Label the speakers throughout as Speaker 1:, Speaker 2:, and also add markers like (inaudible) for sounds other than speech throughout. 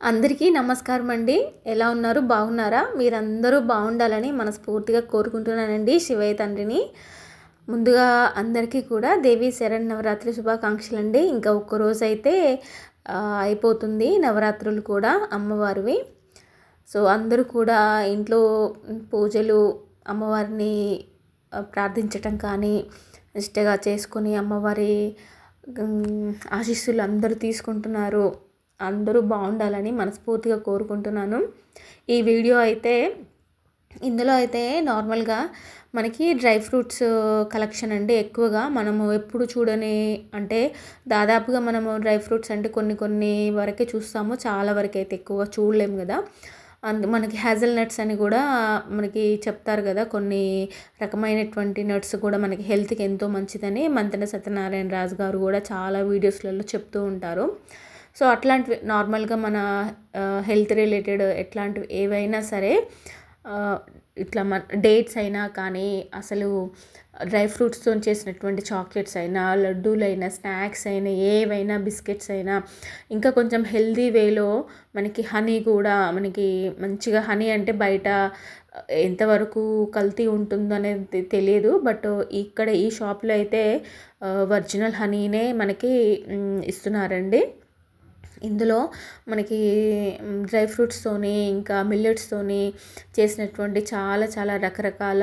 Speaker 1: అందరికీ నమస్కారం అండి. ఎలా ఉన్నారు? బాగున్నారా? మీరందరూ బాగుండాలని మనస్ఫూర్తిగా కోరుకుంటున్నానండి శివయ్య తండ్రిని. ముందుగా అందరికీ కూడా దేవి శరణ్ నవరాత్రి శుభాకాంక్షలు అండి ఇంకా ఒక్కరోజు అయితే అయిపోతుంది నవరాత్రులు కూడా అమ్మవారివి. సో అందరూ కూడా ఇంట్లో పూజలు అమ్మవారిని ప్రార్థించటం కానీ ఇష్టగా చేసుకొని అమ్మవారి ఆశీస్సులు అందరూ తీసుకుంటున్నారు. అందరూ బాగుండాలని మనస్ఫూర్తిగా కోరుకుంటున్నాను. ఈ వీడియో అయితే ఇందులో అయితే నార్మల్గా మనకి డ్రై ఫ్రూట్స్ కలెక్షన్ అండి ఎక్కువగా మనము ఎప్పుడు చూడని అంటే దాదాపుగా మనము డ్రై ఫ్రూట్స్ అంటే కొన్ని కొన్ని వరకే చూస్తాము. చాలా వరకు అయితే ఎక్కువగా చూడలేము కదా. అందు మనకి హ్యాజల్ నట్స్ అని కూడా మనకి చెప్తారు కదా. కొన్ని రకమైనటువంటి నట్స్ కూడా మనకి హెల్త్కి ఎంతో మంచిదని మంతెన సత్యనారాయణ రాజు గారు కూడా చాలా వీడియోస్లలో చెప్తూ ఉంటారు. సో అట్లాంటివి నార్మల్గా మన హెల్త్ రిలేటెడ్ ఎట్లాంటివి ఏవైనా సరే ఇట్లా మన డేట్స్ అయినా కానీ అసలు డ్రై ఫ్రూట్స్తో చేసినటువంటి చాక్లెట్స్ అయినా లడ్డూలైనా స్నాక్స్ అయినా ఏవైనా బిస్కెట్స్ అయినా ఇంకా కొంచెం హెల్దీ వేలో మనకి హనీ కూడా మనకి మంచిగా హనీ అంటే బయట ఎంతవరకు కల్తీ ఉంటుందో అనేది తెలియదు. బట్ ఇక్కడ ఈ షాప్లో అయితే ఒరిజినల్ హనీనే మనకి ఇస్తున్నారండి. ఇందులో మనకి డ్రై ఫ్రూట్స్తోని ఇంకా మిల్లెట్స్తోని చేసినటువంటి చాలా చాలా రకరకాల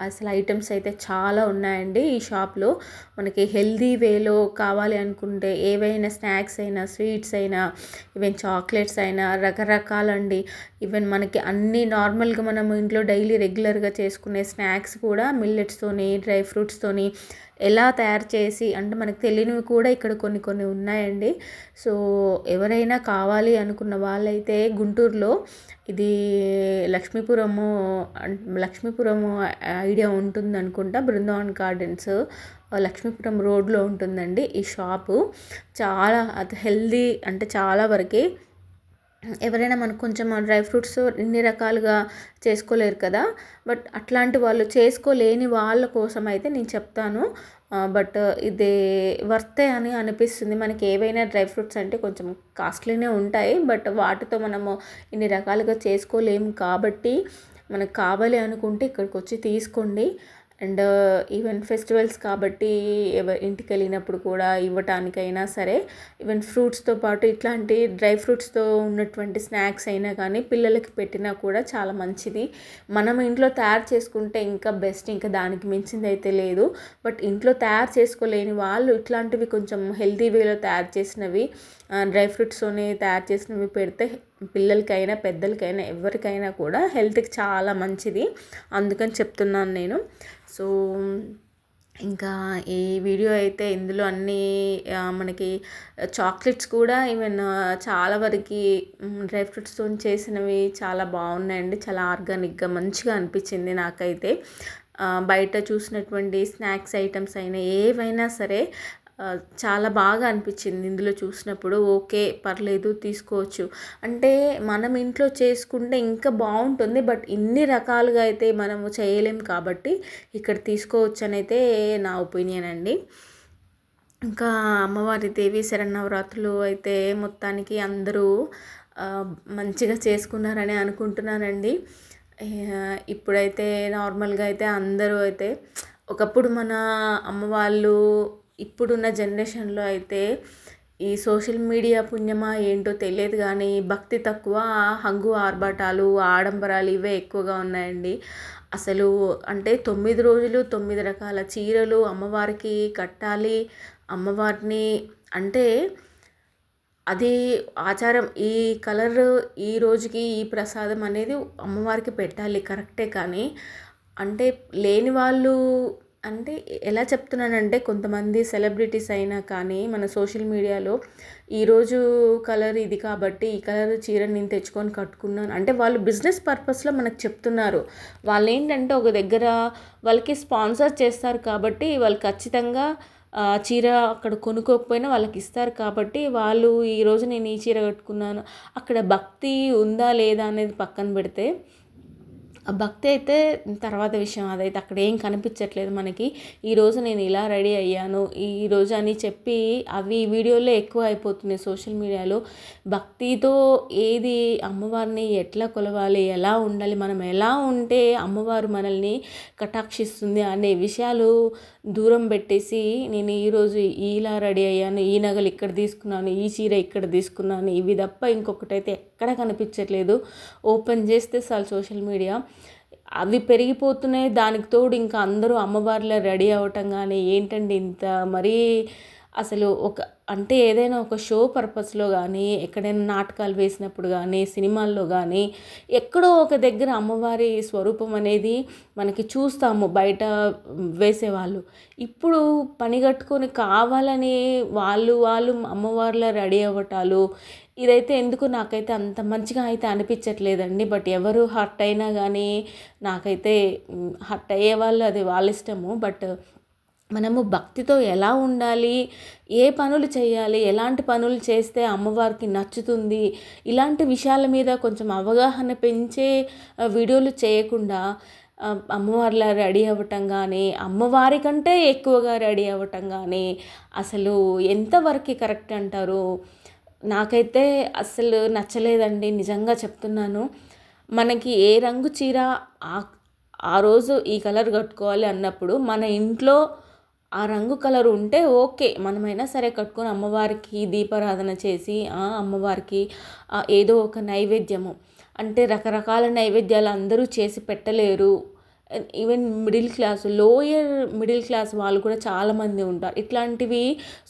Speaker 1: అసలు ఐటమ్స్ అయితే చాలా ఉన్నాయండి ఈ షాప్లో. మనకి హెల్దీ వేలో కావాలి అనుకుంటే ఏవైనా స్నాక్స్ అయినా స్వీట్స్ అయినా ఈవెన్ చాక్లెట్స్ అయినా రకరకాలండి. ఈవెన్ మనకి అన్ని నార్మల్గా మనం ఇంట్లో డైలీ రెగ్యులర్గా చేసుకునే స్నాక్స్ కూడా మిల్లెట్స్తోని డ్రై ఫ్రూట్స్తోని ఎలా తయారు చేసి అంటే మనకు తెలియనివి కూడా ఇక్కడ కొన్ని కొన్ని ఉన్నాయండి. సో ఎవరైనా కావాలి అనుకున్న వాళ్ళైతే గుంటూరులో ఇది లక్ష్మీపురము లక్ష్మీపురము ఐడియా ఉంటుంది అనుకుంటా. బృందావన్ గార్డెన్స్ లక్ష్మీపురం రోడ్లో ఉంటుందండి ఈ షాపు. చాలా అది హెల్దీ అంటే చాలా వరకే ఎవరైనా మనకు కొంచెం డ్రై ఫ్రూట్స్ ఇన్ని రకాలుగా చేసుకోలేరు కదా. బట్ అట్లాంటి వాళ్ళు చేసుకోలేని వాళ్ళ కోసం అయితే నేను చెప్తాను. బట్ ఇది వర్తే అని అనిపిస్తుంది. మనకి ఏవైనా డ్రై ఫ్రూట్స్ అంటే కొంచెం కాస్ట్లీనే ఉంటాయి. బట్ వాటితో మనము ఇన్ని రకాలుగా చేసుకోలేము కాబట్టి మనకు కావాలి అనుకుంటే ఇక్కడికి వచ్చి తీసుకోండి. అండ్ ఈవెన్ ఫెస్టివల్స్ కాబట్టి ఇంటికి వెళ్ళినప్పుడు కూడా ఇవ్వటానికైనా సరే ఈవెన్ ఫ్రూట్స్తో పాటు ఇట్లాంటి డ్రై ఫ్రూట్స్తో ఉన్నటువంటి స్నాక్స్ అయినా కానీ పిల్లలకి పెట్టినా కూడా చాలా మంచిది. మనం ఇంట్లో తయారు చేసుకుంటే ఇంకా బెస్ట్ ఇంకా దానికి మించింది అయితే లేదు. బట్ ఇంట్లో తయారు చేసుకోలేని వాళ్ళు ఇట్లాంటివి కొంచెం హెల్తీ వేలో తయారు చేసినవి డ్రై ఫ్రూట్స్తోనే తయారు చేసినవి పెడితే పిల్లలకైనా పెద్దలకైనా ఎవరికైనా కూడా హెల్త్కి చాలా మంచిది అందుకని చెప్తున్నాను నేను. సో ఇంకా ఈ వీడియో అయితే ఇందులో అన్నీ మనకి చాక్లెట్స్ కూడా ఈవెన్ చాలా వరకు డ్రై ఫ్రూట్స్తో చేసినవి చాలా బాగున్నాయండి. చాలా ఆర్గానిక్గా మంచిగా అనిపించింది నాకైతే. బయట చూసినటువంటి స్నాక్స్ ఐటమ్స్ అయినా ఏవైనా సరే చాలా బాగా అనిపించింది ఇందులో చూసినప్పుడు. ఓకే పర్లేదు తీసుకోవచ్చు. అంటే మనం ఇంట్లో చేసుకుంటే ఇంకా బాగుంటుంది. బట్ ఇన్ని రకాలుగా అయితే మనము చేయలేం కాబట్టి ఇక్కడ తీసుకోవచ్చు అయితే నా ఒపీనియన్ అండి. ఇంకా అమ్మవారి దేవి శరణవరాత్రులు అయితే మొత్తానికి అందరూ మంచిగా చేసుకున్నారని అనుకుంటున్నానండి. ఇప్పుడైతే నార్మల్గా అయితే అందరూ అయితే ఒకప్పుడు మన అమ్మ వాళ్ళు ఇప్పుడున్న జనరేషన్లో అయితే ఈ సోషల్ మీడియా పుణ్యమా ఏంటో తెలియదు కానీ భక్తి తక్కువ హంగు ఆర్భాటాలు ఆడంబరాలు ఇవే ఎక్కువగా ఉన్నాయండి. అసలు అంటే తొమ్మిది రోజులు తొమ్మిది రకాల చీరలు అమ్మవారికి కట్టాలి. అమ్మవారిని అంటే అది ఆచారం. ఈ కలర్ ఈ రోజుకి ఈ ప్రసాదం అనేది అమ్మవారికి పెట్టాలి కరెక్టే కానీ అంటే లేని వాళ్ళు అంటే ఎలా చెప్తున్నానంటే కొంతమంది సెలబ్రిటీస్ అయినా కానీ మన సోషల్ మీడియాలో ఈరోజు కలర్ ఇది కాబట్టి ఈ కలర్ చీర నేను తెచ్చుకొని కట్టుకున్నాను. అంటే వాళ్ళు బిజినెస్ పర్పస్లో మనకు చెప్తున్నారు. వాళ్ళు ఏంటంటే ఒక దగ్గర వాళ్ళకి స్పాన్సర్ చేస్తారు కాబట్టి వాళ్ళు ఖచ్చితంగా చీర అక్కడ కొనుక్కోకపోయినా వాళ్ళకి ఇస్తారు కాబట్టి వాళ్ళు ఈరోజు నేను ఈ చీర కట్టుకున్నాను. అక్కడ భక్తి ఉందా లేదా అనేది పక్కన పెడితే భక్తి అయితే తర్వాత విషయం. అదైతే అక్కడ ఏం కనిపించట్లేదు మనకి. ఈరోజు నేను ఇలా రెడీ అయ్యాను. ఈరోజు అని చెప్పి అవి వీడియోలో ఎక్కువ అయిపోతున్నాయి సోషల్ మీడియాలో. భక్తితో ఏది అమ్మవారిని ఎట్లా కొలవాలి ఎలా ఉండాలి మనం ఎలా ఉంటే అమ్మవారు మనల్ని కటాక్షిస్తుంది అనే విషయాలు దూరం పెట్టేసి నేను ఈరోజు ఇలా రెడీ అయ్యాను. ఈ నగలు ఇక్కడ తీసుకున్నాను ఈ చీర ఇక్కడ తీసుకున్నాను. ఇవి తప్ప ఇంకొకటైతే ఎక్కడ కనిపించట్లేదు. ఓపెన్ చేస్తే చాలు సోషల్ మీడియా. అవి పెరిగిపోతున్నాయి. దానికి తోడు ఇంకా అందరూ అమ్మవారిలా రెడీ అవ్వటం కానీ ఏంటండి ఇంత మరీ అసలు ఒక అంటే ఏదైనా ఒక షో పర్పస్లో కానీ ఎక్కడైనా నాటకాలు వేసినప్పుడు కానీ సినిమాల్లో కానీ ఎక్కడో ఒక దగ్గర అమ్మవారి స్వరూపం అనేది మనకి చూస్తాము బయట వేసేవాళ్ళు ఇప్పుడు పని కట్టుకొని కావాలని వాళ్ళు వాళ్ళు అమ్మవార్ల రెడీ అవ్వటాలు ఇదైతే ఎందుకు నాకైతే అంత మంచిగా అయితే అనిపించట్లేదండి. బట్ ఎవరు హర్ట్ అయినా కానీ నాకైతే హర్ట్ అయ్యే వాళ్ళు అది వాళ్ళ ఇష్టము. బట్ మనము భక్తితో ఎలా ఉండాలి ఏ పనులు చేయాలి ఎలాంటి పనులు చేస్తే అమ్మవారికి నచ్చుతుంది ఇలాంటి విషయాల మీద కొంచెం అవగాహన పెంచే వీడియోలు చేయకుండా అమ్మవారిలా రెడీ అవ్వటం కానీ అమ్మవారి కంటే ఎక్కువగా రెడీ అవ్వటం కానీ అసలు ఎంతవరకు కరెక్ట్ అంటారు? నాకైతే అస్సలు నచ్చలేదండి నిజంగా చెప్తున్నాను. మనకి ఏ రంగు చీర ఆ రోజు ఈ కలర్ కట్టుకోవాలి అన్నప్పుడు మన ఇంట్లో ఆ రంగు కలర్ ఉంటే ఓకే మనమైనా సరే కట్టుకొని అమ్మవారికి దీపారాధన చేసి అమ్మవారికి ఏదో ఒక నైవేద్యము. అంటే రకరకాల నైవేద్యాలు అందరూ చేసి పెట్టలేరు. Even middle class lower middle class వాళ్ళు కూడా చాలామంది ఉంటారు. ఇట్లాంటివి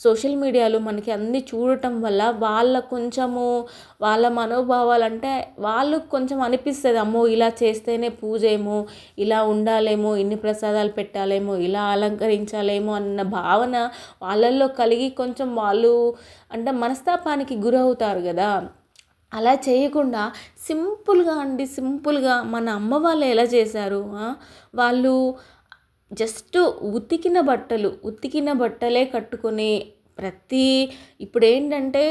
Speaker 1: సోషల్ మీడియాలో మనకి అన్ని చూడటం వల్ల వాళ్ళ కొంచెము వాళ్ళ మనోభావాలు అంటే వాళ్ళు కొంచెం అనిపిస్తుంది అమ్మో ఇలా చేస్తేనే పూజ ఏమో ఇలా ఉండాలేమో ఇన్ని ప్రసాదాలు పెట్టాలేమో ఇలా అలంకరించాలేమో అన్న భావన వాళ్ళల్లో కలిగి కొంచెం వాళ్ళు అంటే మనస్తాపానికి గురవుతారు కదా. అలా చేయకుండా సింపుల్గా అండి సింపుల్గా మన అమ్మ వాళ్ళు ఎలా చేశారు వాళ్ళు జస్ట్ ఉతికిన బట్టలు ఉతికిన బట్టలే కట్టుకొని ప్రతి ఇప్పుడు ఏంటంటే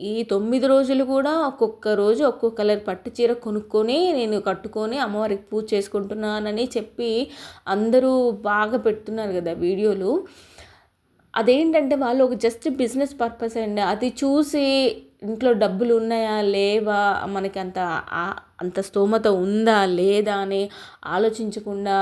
Speaker 1: ఈ తొమ్మిది రోజులు కూడా ఒక్కొక్క రోజు ఒక్కొక్క కలర్ పట్టు చీర కొనుక్కొని నేను కట్టుకొని అమ్మవారికి పూజ చేసుకుంటున్నానని చెప్పి అందరూ బాగా పెడుతున్నారు కదా వీడియోలు. అదేంటంటే వాళ్ళు ఒక జస్ట్ బిజినెస్ పర్పస్ అండి. అది చూసి ఇంట్లో డబ్బులు ఉన్నాయా లేవా మనకి అంత అంత స్తోమత ఉందా లేదా అని ఆలోచించకుండా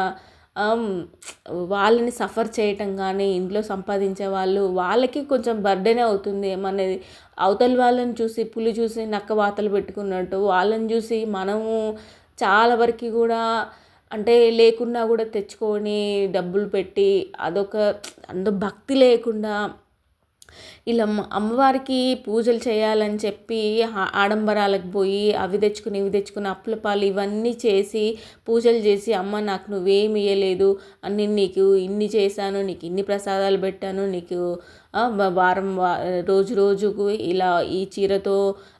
Speaker 1: వాళ్ళని సఫర్ చేయటం కానీ ఇంట్లో సంపాదించే వాళ్ళు వాళ్ళకి కొంచెం బర్డెనే అవుతుంది. మనది అవతల వాళ్ళని చూసి పులి చూసి నక్క వాతలు పెట్టుకున్నట్టు వాళ్ళని చూసి మనము చాలా వరకు కూడా అంటే లేకున్నా కూడా తెచ్చుకొని డబ్బులు పెట్టి అదొక అంత భక్తి లేకుండా ఇలా అమ్మవారికి పూజలు చేయాలని చెప్పి ఆడంబరాలకు పోయి అవి తెచ్చుకుని ఇవి తెచ్చుకుని అప్పుల పాలు ఇవన్నీ చేసి పూజలు చేసి అమ్మ నాకు నువ్వేమి ఇవ్వలేదు అని నీకు ఇన్ని చేశాను నీకు ఇన్ని ప్రసాదాలు పెట్టాను నీకు వారం రోజు రోజుకు ఇలా ఈ చీరతో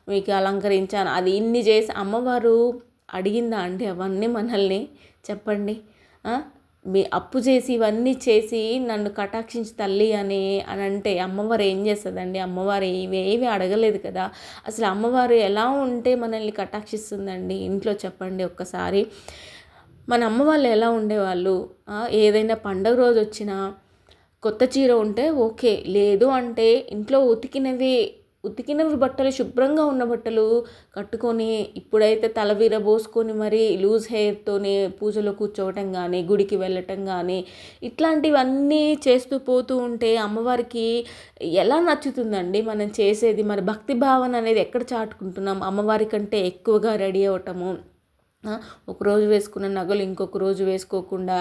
Speaker 1: మీకు అలంకరించాను. అది ఇన్ని చేసి అమ్మవారు అడిగిందా అండి అవన్నీ మనల్ని? చెప్పండి. మీ అప్పు చేసి ఇవన్నీ చేసి నన్ను కటాక్షించి తల్లి అని అని అంటే అమ్మవారు ఏం చేస్తుందండి? అమ్మవారు ఇవేవి అడగలేదు కదా? అసలు అమ్మవారు ఎలా ఉంటే మనల్ని కటాక్షిస్తుందండి? ఇంట్లో చెప్పండి ఒక్కసారి. మన అమ్మ వాళ్ళు ఎలా ఉండేవాళ్ళు? ఏదైనా పండగ రోజు వచ్చినా కొత్త చీర ఉంటే ఓకే. లేదు అంటే ఇంట్లో ఉతికినవి ఉతికినవి బట్టలు శుభ్రంగా ఉన్న బట్టలు కట్టుకొని ఇప్పుడైతే తల విరబోసుకొని మరి లూజ్ హెయిర్తోనే పూజలో కూర్చోవటం కానీ గుడికి వెళ్ళటం కానీ ఇట్లాంటివన్నీ చేస్తూ పోతూ ఉంటే అమ్మవారికి ఎలా నచ్చుతుందండి? మనం చేసేది మరి భక్తి భావన అనేది ఎక్కడ చాటుకుంటున్నాం? అమ్మవారి కంటే ఎక్కువగా రెడీ ఒకరోజు వేసుకున్న నగలు ఇంకొక రోజు వేసుకోకుండా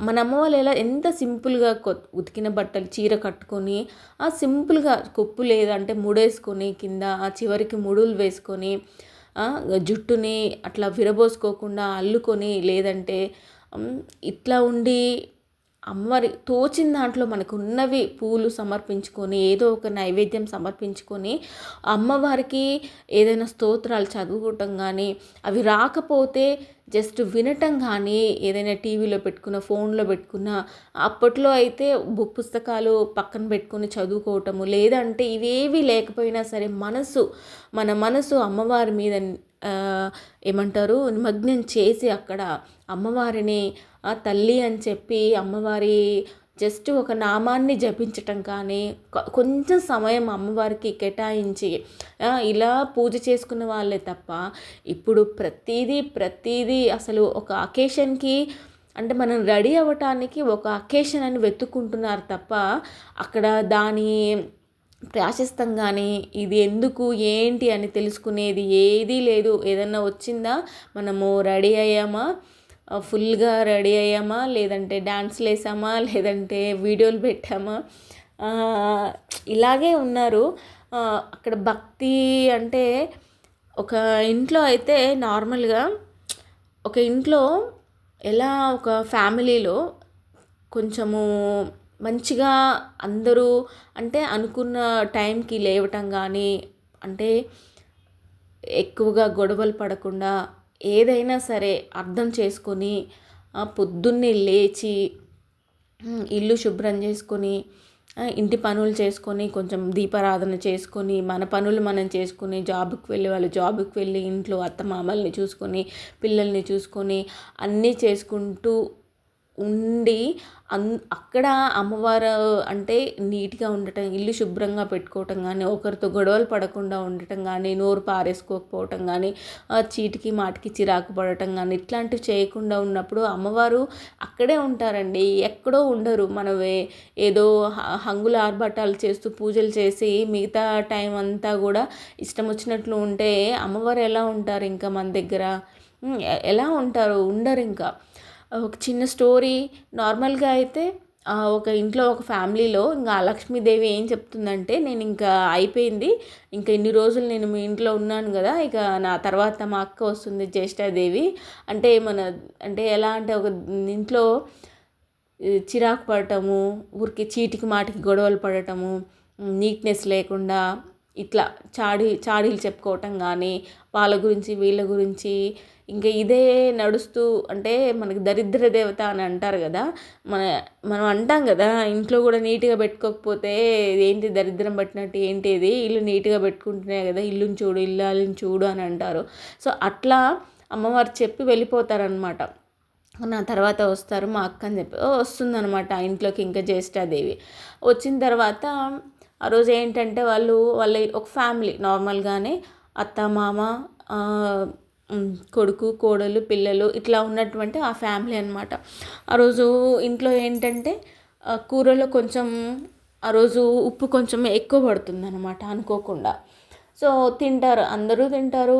Speaker 1: మన అమ్మ వాళ్ళు ఎలా ఎంత సింపుల్గా ఉతికిన బట్టలు చీర కట్టుకొని ఆ సింపుల్గా కొప్పు లేదంటే ముడేసుకొని కింద ఆ చివరికి ముడులు వేసుకొని జుట్టుని అట్లా విరబోసుకోకుండా అల్లుకొని లేదంటే ఇట్లా ఉండి అమ్మవారి తోచిన దాంట్లో మనకు ఉన్నవి పూలు సమర్పించుకొని ఏదో ఒక నైవేద్యం సమర్పించుకొని అమ్మవారికి ఏదైనా స్తోత్రాలు చదువుకోవటం కానీ అవి రాకపోతే జస్ట్ వినటం కానీ ఏదైనా టీవీలో పెట్టుకున్న ఫోన్లో పెట్టుకున్న అప్పట్లో అయితే బుక్ పుస్తకాలు పక్కన పెట్టుకొని చదువుకోవటము లేదంటే ఇవేవి లేకపోయినా సరే మనసు మన మనసు అమ్మవారి మీద ఏమంటారు నిమగ్నం చేసి అక్కడ అమ్మవారిని తల్లి అని చెప్పి అమ్మవారి జస్ట్ ఒక నామాన్ని జపించటం కానీ కొంచెం సమయం అమ్మవారికి కేటాయించి ఇలా పూజ చేసుకున్న వాళ్ళే తప్ప ఇప్పుడు ప్రతీదీ ప్రతీదీ అసలు ఒక అకేషన్కి అంటే మనం రెడీ అవ్వటానికి ఒక అకేషన్ అని వెతుక్కుంటున్నారు తప్ప అక్కడ దాని ప్రాశస్తంగానే ఇది ఎందుకు ఏంటి అని తెలుసుకునేది ఏదీ లేదు. ఏదన్నా వచ్చిందా? మనము రెడీ అయ్యామా? ఫుల్గా రెడీ అయ్యామా? లేదంటే డ్యాన్స్లు వేసామా (laughs) లేదంటే వీడియోలు పెట్టామా? ఇలాగే ఉన్నారు. అక్కడ భక్తి అంటే ఒక ఇంట్లో అయితే నార్మల్గా ఒక ఇంట్లో ఎలా ఒక ఫ్యామిలీలో కొంచెము మంచిగా అందరూ అంటే అనుకున్న టైంకి లేవటం కానీ అంటే ఎక్కువగా గొడవలు పడకుండా ఏదైనా సరే అర్థం చేసుకొని పొద్దున్నే లేచి ఇల్లు శుభ్రం చేసుకొని ఇంటి పనులు చేసుకొని కొంచెం దీపారాధన చేసుకొని మన పనులు మనం చేసుకొని జాబ్కి వెళ్ళి వాళ్ళు జాబ్కి వెళ్ళి ఇంట్లో అత్త మామల్ని చూసుకొని పిల్లల్ని చూసుకొని అన్నీ చేసుకుంటూ ఉండి అన్ అక్కడ అమ్మవారు అంటే నీట్గా ఉండటం ఇల్లు శుభ్రంగా పెట్టుకోవటం కానీ ఒకరితో గొడవలు పడకుండా ఉండటం కానీ నోరు పారేసుకోకపోవటం కానీ చీటికి మాటికి చిరాకు పడటం కానీ ఇట్లాంటివి చేయకుండా ఉన్నప్పుడు అమ్మవారు అక్కడే ఉంటారండి. ఎక్కడో ఉండరు. మనవే ఏదో హంగుల ఆర్భాటాలు చేస్తూ పూజలు చేసి మిగతా టైం అంతా కూడా ఇష్టం వచ్చినట్లు ఉంటే అమ్మవారు ఎలా ఉంటారు ఇంకా మన దగ్గర? ఎలా ఉంటారు? ఉండరు ఇంకా. ఒక చిన్న స్టోరీ నార్మల్గా అయితే ఒక ఇంట్లో ఒక ఫ్యామిలీలో ఇంకా ఆ లక్ష్మీదేవి ఏం చెప్తుందంటే నేను ఇంకా అయిపోయింది. ఇంకా ఇన్ని రోజులు నేను మీ ఇంట్లో ఉన్నాను కదా ఇక నా తర్వాత మా అక్క వస్తుంది జ్యేష్ఠాదేవి. అంటే మన అంటే ఎలా అంటే ఒక ఇంట్లో చిరాకు పడటము ఊరికి చీటికి మాటికి గొడవలు పడటము నీట్నెస్ లేకుండా ఇట్లా చాడీ చాడీలు చెప్పుకోవటం కానీ వాళ్ళ గురించి వీళ్ళ గురించి ఇంకా ఇదే నడుస్తూ అంటే మనకి దరిద్ర దేవత అని అంటారు కదా మన మనం అంటాం కదా ఇంట్లో కూడా నీట్గా పెట్టుకోకపోతే ఏంటి దరిద్రం పట్టినట్టు ఏంటి ఇది ఇల్లు నీట్గా పెట్టుకుంటున్నాయి కదా ఇల్లుని చూడు ఇల్లాలని చూడు అని అంటారు. సో అట్లా అమ్మవారు చెప్పి వెళ్ళిపోతారనమాట నా తర్వాత వస్తారు మా అక్క అని చెప్పి వస్తుందనమాట ఇంట్లోకి ఇంకా జ్యేష్ఠాదేవి. వచ్చిన తర్వాత ఆ రోజు ఏంటంటే వాళ్ళు వాళ్ళ ఒక ఫ్యామిలీ నార్మల్గానే అత్త మామ కొడుకు కోడలు పిల్లలు ఇట్లా ఉన్నటువంటి ఆ ఫ్యామిలీ అనమాట ఆ రోజు ఇంట్లో ఏంటంటే కూరలో కొంచెం ఆ రోజు ఉప్పు కొంచెం ఎక్కువ పడుతుంది అనమాట అనుకోకుండా. సో తింటారు అందరూ తింటారు.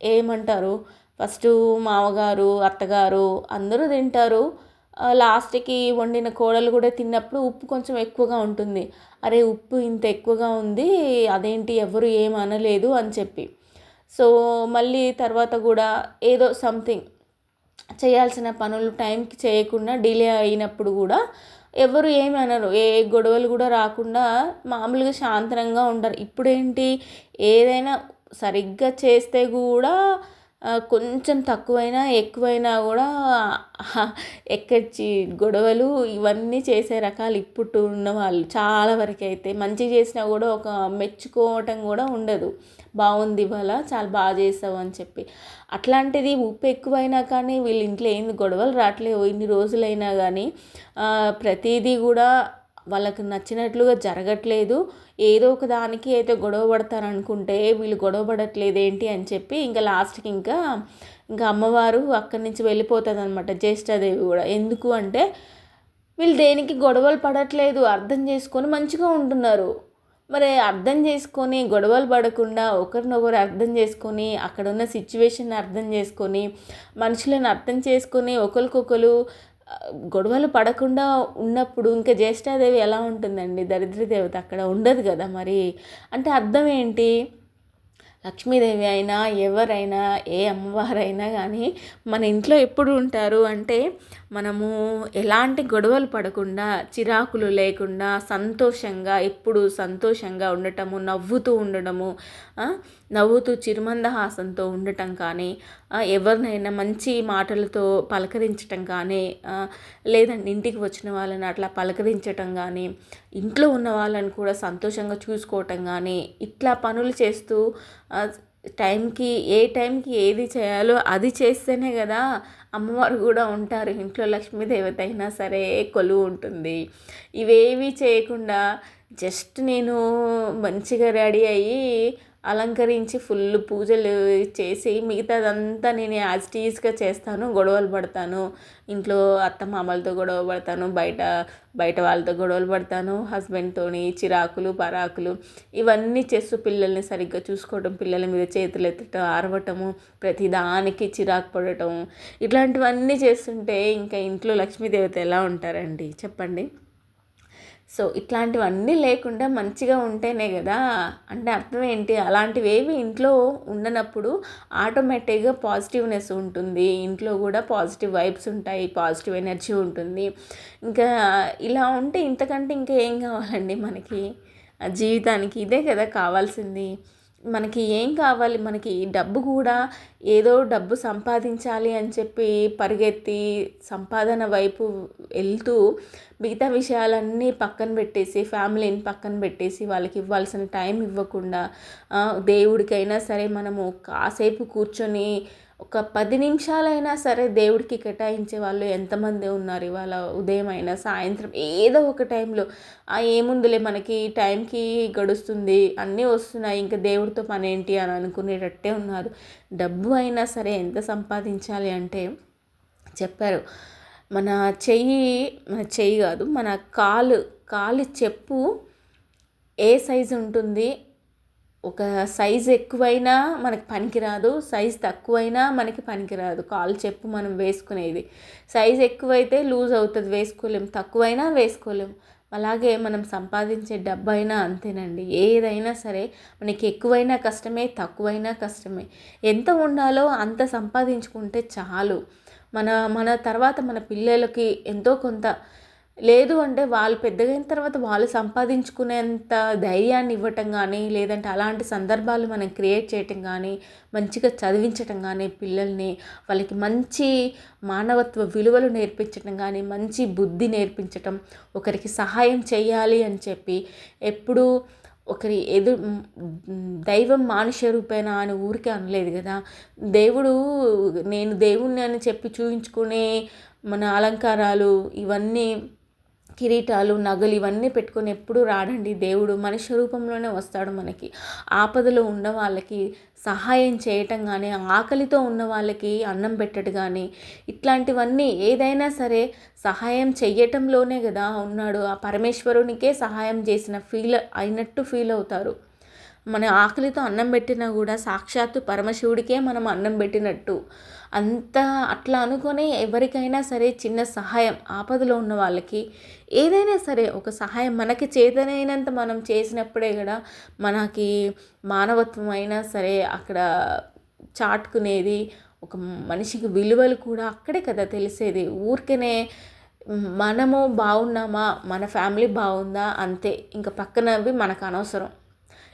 Speaker 1: ఏమంటారు? ఫస్ట్ మామగారు అత్తగారు అందరూ తింటారు. లాస్ట్కి వండిన కోడలు కూడా తిన్నప్పుడు ఉప్పు కొంచెం ఎక్కువగా ఉంటుంది. అరే ఉప్పు ఇంత ఎక్కువగా ఉంది అదేంటి ఎవరు ఏమనలేదు అని చెప్పి. సో మళ్ళీ తర్వాత కూడా ఏదో సంథింగ్ చేయాల్సిన పనులు టైంకి చేయకుండా డిలే అయినప్పుడు కూడా ఎవరు ఏమి అనరు. ఏ గొడవలు కూడా రాకుండా మామూలుగా శాంతంగా ఉండరు. ఇప్పుడేంటి? ఏదైనా సరిగ్గా చేస్తే కూడా కొంచెం తక్కువైనా ఎక్కువైనా కూడా ఎక్కడిచి గొడవలు ఇవన్నీ చేసే రకాలు ఇప్పుడు ఉన్న వాళ్ళు చాలా వరకు అయితే. మంచి చేసినా కూడా ఒక మెచ్చుకోవటం కూడా ఉండదు. బాగుంది ఇవాళ చాలా బాగా చేసావు అని చెప్పి. అట్లాంటిది ఉప్పు ఎక్కువైనా కానీ వీళ్ళ ఇంట్లో ఏంది గొడవలు రావట్లేవు. ఇన్ని రోజులైనా కానీ ప్రతిదీ కూడా వాళ్ళకు నచ్చినట్లుగా జరగట్లేదు. ఏదో ఒక దానికి అయితే గొడవ పడతారు అనుకుంటే వీళ్ళు గొడవ పడట్లేదు ఏంటి అని చెప్పి ఇంకా లాస్ట్కి ఇంకా ఇంకా అమ్మవారు అక్కడి నుంచి వెళ్ళిపోతుంది అనమాట జ్యేష్ఠాదేవి కూడా. ఎందుకు అంటే వీళ్ళు దేనికి గొడవలు పడట్లేదు అర్థం చేసుకొని మంచిగా ఉంటున్నారు. మరి అర్థం చేసుకొని గొడవలు పడకుండా ఒకరినొకరు అర్థం చేసుకొని అక్కడ ఉన్న సిచ్యువేషన్ అర్థం చేసుకొని మనుషులను అర్థం చేసుకొని ఒకరికొకరు గొడవలు పడకుండా ఉన్నప్పుడు ఇంకా జ్యేష్ఠాదేవి ఎలా ఉంటుందండి? దరిద్రదేవత అక్కడ ఉండదు కదా మరి. అంటే అర్థం ఏంటి? లక్ష్మీదేవి అయినా ఎవరైనా ఏ అమ్మవారైనా కానీ మన ఇంట్లో ఎప్పుడు ఉంటారు అంటే మనము ఎలాంటి గొడవలు పడకుండా చిరాకులు లేకుండా సంతోషంగా ఎప్పుడు సంతోషంగా ఉండటము నవ్వుతూ ఉండడము నవ్వుతూ చిరుమందహాసంతో ఉండటం కానీ ఎవరినైనా మంచి మాటలతో పలకరించటం కానీ లేదంటే ఇంటికి వచ్చిన వాళ్ళని అట్లా పలకరించటం కానీ ఇంట్లో ఉన్న వాళ్ళని కూడా సంతోషంగా చూసుకోవటం కానీ ఇట్లా పనులు చేస్తూ టైంకి ఏ టైంకి ఏది చేయాలో అది చేస్తేనే కదా అమ్మవారు కూడా ఉంటారు. ఇంట్లో లక్ష్మీదేవత అయినా సరే కొలువు ఉంటుంది. ఇవేవి చేయకుండా జస్ట్ నేను మంచిగా రెడీ అయ్యి అలంకరించి ఫుల్ పూజలు చేసి మిగతాదంతా నేను యాజ్ ఈజ్గా చేస్తాను గొడవలు పడతాను. ఇంట్లో అత్త మామలతో గొడవ పడతాను బయట బయట వాళ్ళతో గొడవలు పడతాను హస్బెండ్తోని చిరాకులు పరాకులు. ఇవన్నీ చేస్తూ పిల్లల్ని సరిగ్గా చూసుకోవడం పిల్లల మీద చేతులు ఎత్తటం ఆరవటము ప్రతిదానికి చిరాకు పడటం. ఇట్లాంటివన్నీ చేస్తుంటే ఇంకా ఇంట్లో లక్ష్మీదేవత ఎలా ఉంటారండి? చెప్పండి. సో ఇట్లాంటివన్నీ లేకుండా మంచిగా ఉంటేనే కదా? అంటే అర్థం ఏంటి? అలాంటివి ఏవి ఇంట్లో ఉండనప్పుడు ఆటోమేటిక్గా పాజిటివ్నెస్ ఉంటుంది. ఇంట్లో కూడా పాజిటివ్ వైబ్స్ ఉంటాయి పాజిటివ్ ఎనర్జీ ఉంటుంది. ఇంకా ఇలా ఉంటే ఇంతకంటే ఇంకా ఏం కావాలండి మనకి? జీవితానికి ఇదే కదా కావాల్సింది. మనకి ఏం కావాలి? మనకి డబ్బు కూడా ఏదో డబ్బు సంపాదించాలి అని చెప్పి పరిగెత్తి సంపాదన వైపు వెళ్తూ మిగతా విషయాలన్నీ పక్కన పెట్టేసి ఫ్యామిలీని పక్కన పెట్టేసి వాళ్ళకి ఇవ్వాల్సిన టైం ఇవ్వకుండా దేవుడికైనా సరే మనము కాసేపు కూర్చొని ఒక పది నిమిషాలైనా సరే దేవుడికి కేటాయించే వాళ్ళు ఎంతమంది ఉన్నారు? ఇవాళ ఉదయం అయినా సాయంత్రం ఏదో ఒక టైంలో. ఆ ఏముందిలే మనకి టైంకి గడుస్తుంది అన్నీ వస్తున్నాయి ఇంకా దేవుడితో పని ఏంటి? అని అనుకునేటట్టే ఉన్నారు. డబ్బు అయినా సరే ఎంత సంపాదించాలి అంటే చెప్పారు. మన చెయ్యి మన చెయ్యి కాదు మన కాలు కాలు చెప్పు ఏ సైజు ఉంటుంది ఒక సైజు ఎక్కువైనా మనకి పనికిరాదు సైజ్ తక్కువైనా మనకి పనికిరాదు. కాలు చెప్పు మనం వేసుకునేది. సైజు ఎక్కువైతే లూజ్ అవుతుంది వేసుకోలేం. తక్కువైనా వేసుకోలేం. అలాగే మనం సంపాదించే డబ్బు అయినా అంతేనండి. ఏదైనా సరే మనకి ఎక్కువైనా కష్టమే తక్కువైనా కష్టమే. ఎంత ఉండాలో అంత సంపాదించుకుంటే చాలు. మన మన తర్వాత మన పిల్లలకి ఎంతో కొంత లేదు అంటే వాళ్ళు పెద్దగైన తర్వాత వాళ్ళు సంపాదించుకునేంత ధైర్యాన్ని ఇవ్వటం కానీ లేదంటే అలాంటి సందర్భాలు మనం క్రియేట్ చేయటం కానీ మంచిగా చదివించటం కానీ పిల్లల్ని వాళ్ళకి మంచి మానవత్వ విలువలు నేర్పించటం కానీ మంచి బుద్ధి నేర్పించటం ఒకరికి సహాయం చేయాలి అని చెప్పి ఎప్పుడూ ఒకరి ఎదు దైవం మానుష్య రూపేణ అని ఊరికే అనలేదు కదా. దేవుడు నేను దేవుణ్ణి అని చెప్పి చూపించుకునే మన అలంకారాలు ఇవన్నీ కిరీటాలు నగలు ఇవన్నీ పెట్టుకొని ఎప్పుడు రాడండి. దేవుడు మనిషి రూపంలోనే వస్తాడు మనకి. ఆపదలో ఉన్న వాళ్ళకి సహాయం చేయటం కానీ ఆకలితో ఉన్న వాళ్ళకి అన్నం పెట్టడు కానీ ఇట్లాంటివన్నీ ఏదైనా సరే సహాయం చెయ్యటంలోనే కదా ఉన్నాడు. ఆ పరమేశ్వరునికే సహాయం చేసిన ఫీల్ అయినట్టు ఫీల్ అవుతారు. మన ఆకలితో అన్నం పెట్టినా కూడా సాక్షాత్తు పరమశివుడికే మనం అన్నం పెట్టినట్టు. అంత అట్లా అనుకొని ఎవరికైనా సరే చిన్న సహాయం ఆపదలో ఉన్న వాళ్ళకి ఏదైనా సరే ఒక సహాయం మనకి చేతనైనంత మనం చేసినప్పుడే కూడా మనకి మానవత్వం అయినా సరే అక్కడ చాటుకునేది ఒక మనిషికి విలువలు కూడా అక్కడే కదా తెలిసేది. ఊరికనే మనము బాగున్నామా మన ఫ్యామిలీ బాగుందా అంతే. ఇంకా పక్కనవి మనకు అనవసరం.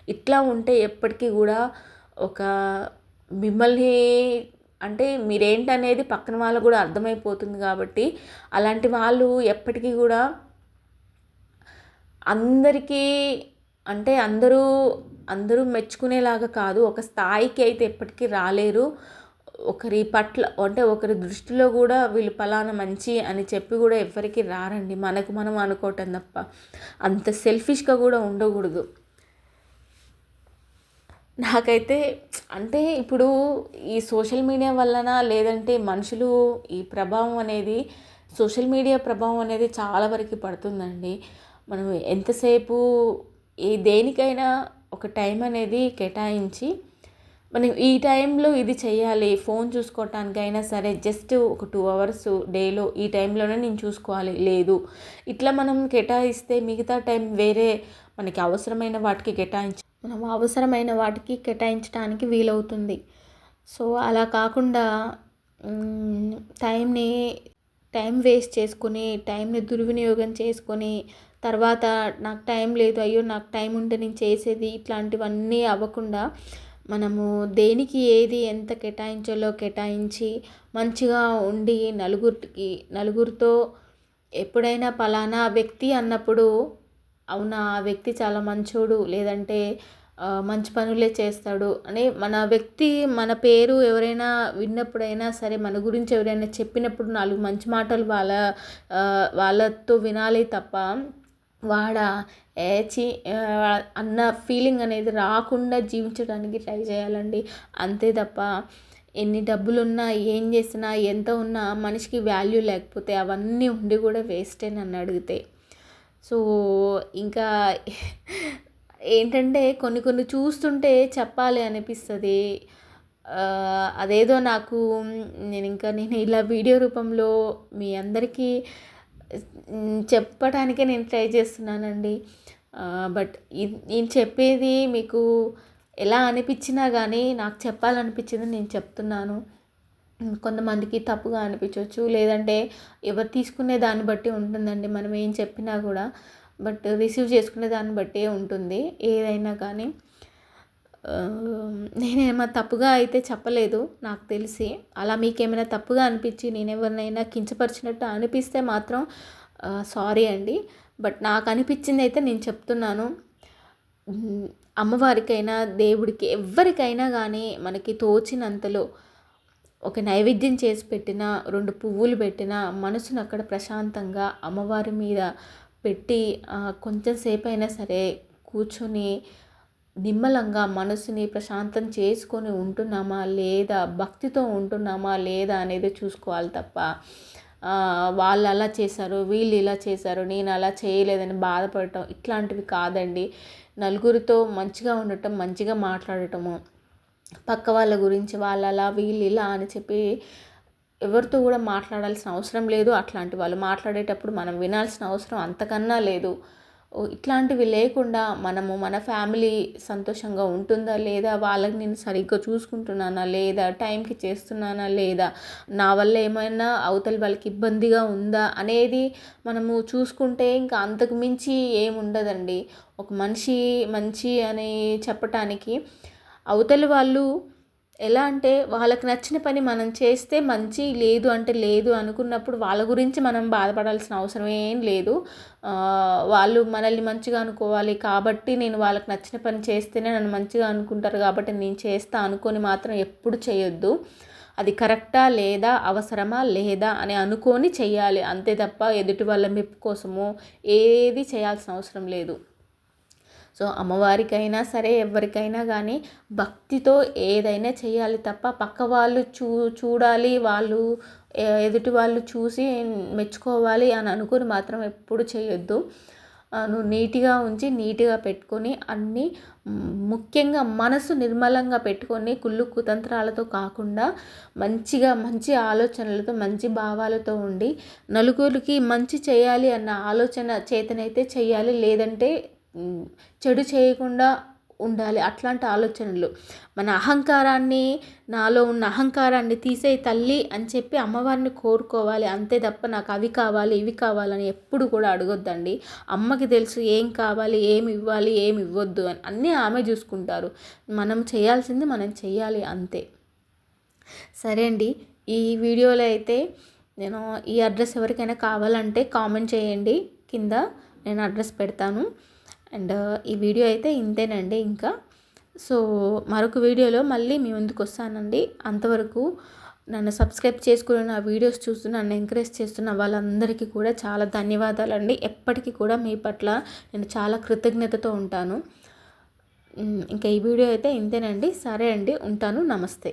Speaker 1: ఇట్లా ఉంటే ఎప్పటికీ కూడా ఒక మిమ్మల్ని అంటే మీరేంటనేది పక్కన వాళ్ళకు కూడా అర్థమైపోతుంది కాబట్టి అలాంటి వాళ్ళు ఎప్పటికీ కూడా అందరికీ అంటే అందరూ అందరూ మెచ్చుకునేలాగా కాదు. ఒక స్థాయికి అయితే ఎప్పటికీ రాలేరు. ఒకరి పట్ల అంటే ఒకరి దృష్టిలో కూడా వీళ్ళు పలానా మంచి అని చెప్పి కూడా ఎవరికి రారండి. మనకు మనం అనుకోవటం తప్ప అంత సెల్ఫిష్గా కూడా ఉండకూడదు. నాకైతే అంటే ఇప్పుడు ఈ సోషల్ మీడియా వలన లేదంటే మనుషులు ఈ ప్రభావం అనేది సోషల్ మీడియా ప్రభావం అనేది చాలా వరకు పడుతుందండి. మనం ఎంతసేపు ఏ దేనికైనా ఒక టైం అనేది కేటాయించి మనం ఈ టైంలో ఇది చేయాలి ఫోన్ చూసుకోవటానికైనా సరే జస్ట్ ఒక టూ అవర్స్ డేలో ఈ టైంలోనే నేను చూసుకోవాలి లేదు. ఇట్లా మనం కేటాయిస్తే మిగతా టైం వేరే మనకి అవసరమైన వాటికి కేటాయించి మనం అవసరమైన వాటికి కేటాయించడానికి వీలవుతుంది. సో అలా కాకుండా టైంని టైం వేస్ట్ చేసుకొని టైంని దుర్వినియోగం చేసుకొని తర్వాత నాకు టైం లేదు అయ్యో నాకు టైం ఉంటే నేను చేసేది ఇట్లాంటివన్నీ అవ్వకుండా మనము దేనికి ఏది ఎంత కేటాయించాలో కేటాయించి మంచిగా ఉండి నలుగురికి నలుగురితో ఎప్పుడైనా పలానా వ్యక్తి అన్నప్పుడు అవునా ఆ వ్యక్తి చాలా మంచోడు లేదంటే మంచి పనులే చేస్తాడు అని మన వ్యక్తి మన పేరు ఎవరైనా విన్నప్పుడైనా సరే మన గురించి ఎవరైనా చెప్పినప్పుడు నాలుగు మంచి మాటలు వాళ్ళ వాళ్ళతో వినాలి తప్ప వాడ ఏచి అన్న ఫీలింగ్ అనేది రాకుండా జీవించడానికి ట్రై చేయాలండి. అంతే తప్ప ఎన్ని డబ్బులున్నా ఏం చేసినా ఎంత ఉన్నా మనిషికి వాల్యూ లేకపోతే అవన్నీ ఉండి కూడా వేస్టే నన్ను అడిగితే. సో ఇంకా ఏంటంటే కొన్ని కొన్ని చూస్తుంటే చెప్పాలి అనిపిస్తుంది. అదేదో నాకు నేను ఇంకా నేను ఇలా వీడియో రూపంలో మీ అందరికీ చెప్పడానికే నేను ట్రై చేస్తున్నానండి. బట్ నేను చెప్పేది మీకు ఎలా అనిపించినా కానీ నాకు చెప్పాలనిపించింది నేను చెప్తున్నాను. కొంతమందికి తప్పుగా అనిపించవచ్చు లేదంటే ఎవరు తీసుకునే దాన్ని బట్టి ఉంటుందండి మనం ఏం చెప్పినా కూడా. బట్ రిసీవ్ చేసుకునే దాన్ని బట్టే ఉంటుంది. ఏదైనా కానీ నేనేమో తప్పుగా అయితే చెప్పలేదు నాకు తెలిసి. అలా మీకేమైనా తప్పుగా అనిపించి నేను ఎవరినైనా కించపరిచినట్టు అనిపిస్తే మాత్రం సారీ అండి. బట్ నాకు అనిపించింది అయితే నేను చెప్తున్నాను. అమ్మవారికైనా దేవుడికి ఎవరికైనా కానీ మనకి తోచినంతలో ఒక నైవేద్యం చేసి పెట్టిన రెండు పువ్వులు పెట్టిన మనసును అక్కడ ప్రశాంతంగా అమ్మవారి మీద పెట్టి కొంచెం సేపు అయినా సరే కూర్చొని నిమ్మలంగా మనసుని ప్రశాంతం చేసుకొని ఉంటున్నామా? లేదా భక్తితో ఉంటున్నామా? లేదా అనేది చూసుకోవాలి తప్ప వాళ్ళు అలా చేశారు వీళ్ళు ఇలా చేశారు నేను అలా చేయలేదని బాధపడటం ఇట్లాంటివి కాదండి. నలుగురితో మంచిగా ఉండటం మంచిగా మాట్లాడటము. పక్క వాళ్ళ గురించి వాళ్ళు అలా వీళ్ళు ఇలా అని చెప్పి ఎవరితో కూడా మాట్లాడాల్సిన అవసరం లేదు. అట్లాంటి వాళ్ళు మాట్లాడేటప్పుడు మనం వినాల్సిన అవసరం అంతకన్నా లేదు. ఇట్లాంటివి లేకుండా మనము మన ఫ్యామిలీ సంతోషంగా ఉంటుందా లేదా? వాళ్ళకి నేను సరిగ్గా చూసుకుంటున్నానా లేదా? టైంకి చేస్తున్నానా లేదా? నా వల్ల ఏమైనా అవతలి వాళ్ళకి ఇబ్బందిగా ఉందా అనేది మనము చూసుకుంటే ఇంకా అంతకు మించి ఏముండదండి. ఒక మనిషి మంచి అని చెప్పటానికి అవతలి వాళ్ళు ఎలా అంటే వాళ్ళకి నచ్చిన పని మనం చేస్తే మంచి లేదు అంటే లేదు అనుకున్నప్పుడు వాళ్ళ గురించి మనం బాధపడాల్సిన అవసరం ఏం లేదు. వాళ్ళు మనల్ని మంచిగా అనుకోవాలి కాబట్టి నేను వాళ్ళకి నచ్చిన పని చేస్తేనే నన్ను మంచిగా అనుకుంటారు కాబట్టి నేను చేస్తా అనుకొని మాత్రం ఎప్పుడు చేయొద్దు. అది కరెక్టా లేదా అవసరమా లేదా అని అనుకొని చెయ్యాలి. అంతే తప్ప ఎదుటి వాళ్ళ మెప్పు కోసమో ఏది చేయాల్సిన అవసరం లేదు. సో అమ్మవారికైనా సరే ఎవరికైనా కానీ భక్తితో ఏదైనా చేయాలి తప్ప పక్క వాళ్ళు చూ చూడాలి వాళ్ళు ఎదుటి వాళ్ళు చూసి మెచ్చుకోవాలి అని అనుకుని మాత్రం ఎప్పుడు చేయొద్దు. నువ్వు నీట్గా ఉంచి నీట్గా పెట్టుకొని అన్నీ ముఖ్యంగా మనసు నిర్మలంగా పెట్టుకొని కుళ్ళు కుతంత్రాలతో కాకుండా మంచిగా మంచి ఆలోచనలతో మంచి భావాలతో ఉండి నలుగురికి మంచి చేయాలి అన్న ఆలోచన చేతనైతే చేయాలి లేదంటే చెడు చేయకుండా ఉండాలి అట్లాంటి ఆలోచనలు. మన అహంకారాన్ని నాలో ఉన్న అహంకారాన్ని తీసే తల్లి అని చెప్పి అమ్మవారిని కోరుకోవాలి. అంతే తప్ప నాకు అవి కావాలి ఇవి కావాలని ఎప్పుడు కూడా అడగొద్దండి. అమ్మకి తెలుసు ఏం కావాలి ఏమి ఇవ్వాలి ఏమి ఇవ్వద్దు అని అన్నీ ఆమె చూసుకుంటారు. మనం చేయాల్సింది మనం చేయాలి అంతే. సరే అండి ఈ వీడియోలో అయితే నేను ఈ అడ్రస్ ఎవరికైనా కావాలంటే కామెంట్ చేయండి. కింద నేను అడ్రస్ పెడతాను. అండ్ ఈ వీడియో అయితే ఇంతేనండి ఇంకా. సో మరొక వీడియోలో మళ్ళీ మీ ముందుకు వస్తానండి. అంతవరకు నన్ను సబ్స్క్రైబ్ చేసుకుని నా వీడియోస్ చూస్తూ నన్ను ఎంకరేజ్ చేస్తున్న వాళ్ళందరికీ కూడా చాలా ధన్యవాదాలండి. ఎప్పటికీ కూడా మీ పట్ల నేను చాలా కృతజ్ఞతతో ఉంటాను. ఇంకా ఈ వీడియో అయితే ఇంతేనండి. సరే అండి ఉంటాను. నమస్తే.